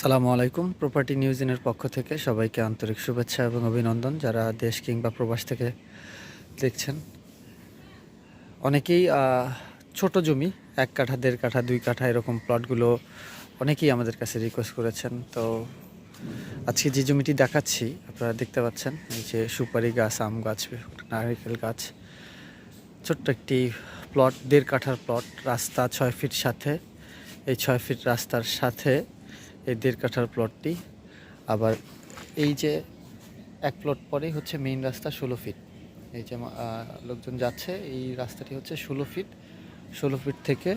সালামু আলাইকুম। প্রপার্টি নিউজিনের পক্ষ থেকে সবাইকে আন্তরিক শুভেচ্ছা এবং অভিনন্দন যারা দেশ কিংবা প্রবাস থেকে দেখছেন। অনেকেই ছোট জমি, এক কাঠা, দেড় কাঠা, দুই কাঠা এরকম প্লটগুলো অনেকেই আমাদের কাছে রিকোয়েস্ট করেছেন। তো আজকে যে জমিটি দেখাচ্ছি, আপনারা দেখতে পাচ্ছেন, এই যে সুপারি গাছ, আম গাছ, নারিকেল গাছ, ছোট্ট একটি প্লট দেড় কাঠার প্লট রাস্তা ছয় ফিট সাথে। এই ছয় ফিট রাস্তার সাথে এই দেড় কাঠার প্লটটি আবার এই যে এক প্লট পরেই হচ্ছে মেইন রাস্তা ষোলো ফিট এই যে লোকজন যাচ্ছে, এই রাস্তাটি হচ্ছে ষোলো ফিট ষোলো ফিট থেকে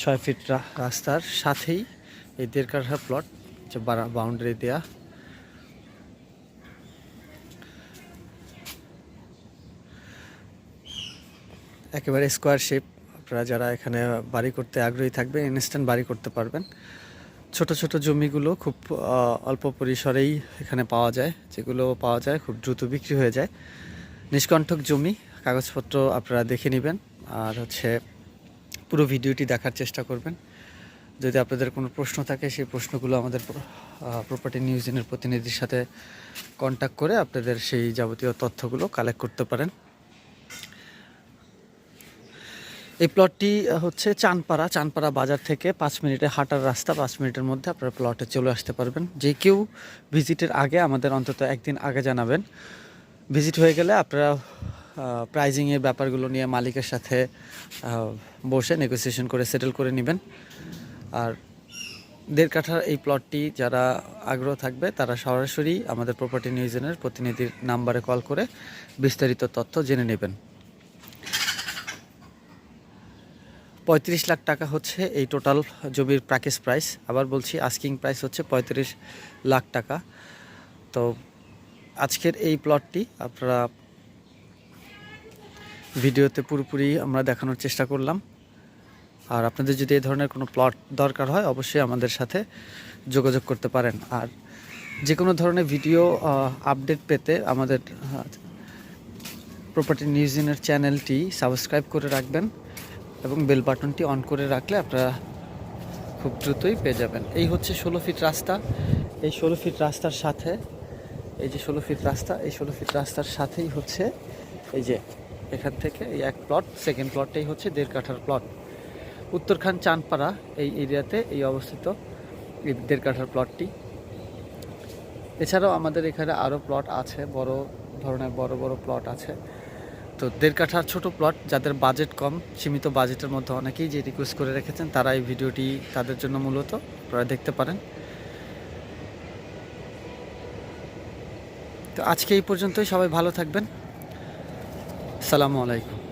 ছয় ফিট রাস্তার সাথেই এই দেড় কাঠার প্লট যে বাউন্ডারি দেয়া। একেবারে স্কোয়ার শেপ আপনারা যারা এখানে বাড়ি করতে আগ্রহী থাকবেন ইনস্ট্যান্ট বাড়ি করতে পারবেন। ছোট ছোট জমিগুলো খুব অল্প পরিসরেই এখানে পাওয়া যায়, যেগুলো পাওয়া যায় খুব দ্রুত বিক্রি হয়ে যায়। নিষ্কণ্ঠক জমি, কাগজপত্র আপনারা দেখে নেবেন, আর হচ্ছে পুরো ভিডিওটি দেখার চেষ্টা করবেন। যদি আপনাদের কোনো প্রশ্ন থাকে, সেই প্রশ্নগুলো আমাদের প্রপার্টি নিউজিনের প্রতিনিধির সাথে কন্ট্যাক্ট করে আপনাদের সেই যাবতীয় তথ্যগুলো কালেক্ট করতে পারেন। এই প্লটটি হচ্ছে চানপাড়া। চানপাড়া বাজার থেকে পাঁচ মিনিটে হাঁটার রাস্তা, পাঁচ মিনিটের মধ্যে আপনারা প্লটে চলে আসতে পারবেন। যে কেউ ভিজিটের আগে আমাদের অন্তত একদিন আগে জানাবেন। ভিজিট হয়ে গেলে আপনারা প্রাইজিংয়ের ব্যাপারগুলো নিয়ে মালিকের সাথে বসে নেগোসিয়েশন করে সেটেল করে নেবেন। আর দেড় কাঠার এই প্লটটি যারা আগ্রহ থাকবে, তারা সরাসরি আমাদের প্রপার্টি নিউজনের প্রতিনিধির নাম্বারে কল করে বিস্তারিত তথ্য জেনে নেবেন। পঁয়ত্রিশ লাখ টাকা হচ্ছে এই টোটাল জমির প্যাকেজ প্রাইস আবার বলছি আস্কিং প্রাইস হচ্ছে পঁয়ত্রিশ লাখ টাকা। তো আজকের এই প্লটটি আপনারা ভিডিওতে পুরোপুরি আমরা দেখানোর চেষ্টা করলাম। আর আপনাদের যদি এই ধরনের কোনো প্লট দরকার হয়, অবশ্যই আমাদের সাথে যোগাযোগ করতে পারেন। আর যে কোনো ধরনের ভিডিও আপডেট পেতে আমাদের প্রপার্টি নিউজিনের চ্যানেলটি সাবস্ক্রাইব করে রাখবেন। এবং বেল বাটনটি অন করে রাখলে আপনারা খুব দ্রুতই পেয়ে যাবেন। এই হচ্ছে ষোলো ফিট রাস্তা। এই ষোলো ফিট রাস্তার সাথে, এই যে ষোলো ফিট রাস্তা, এই ষোলো ফিট রাস্তার সাথেই হচ্ছে এই যে এখান থেকে এই এক প্লট সেকেন্ড প্লটটাই হচ্ছে দেড় কাঠার প্লট উত্তরখান চানপাড়া এই এরিয়াতে এই অবস্থিত এই দেড় কাঠার প্লটটি এছাড়াও আমাদের এখানে আরও প্লট আছে, বড় ধরনের বড় বড় প্লট আছে। তো দেড় কাঠার ছোটো প্লট যাদের বাজেট কম, সীমিত বাজেটের মধ্যে অনেকেই যে রিকোয়েস্ট করে রেখেছেন, তারা এই ভিডিওটি তাদের জন্য মূলত আপনারা দেখতে পারেন। তো আজকে এই পর্যন্তই, সবাই ভালো থাকবেন। সালামু আলাইকুম।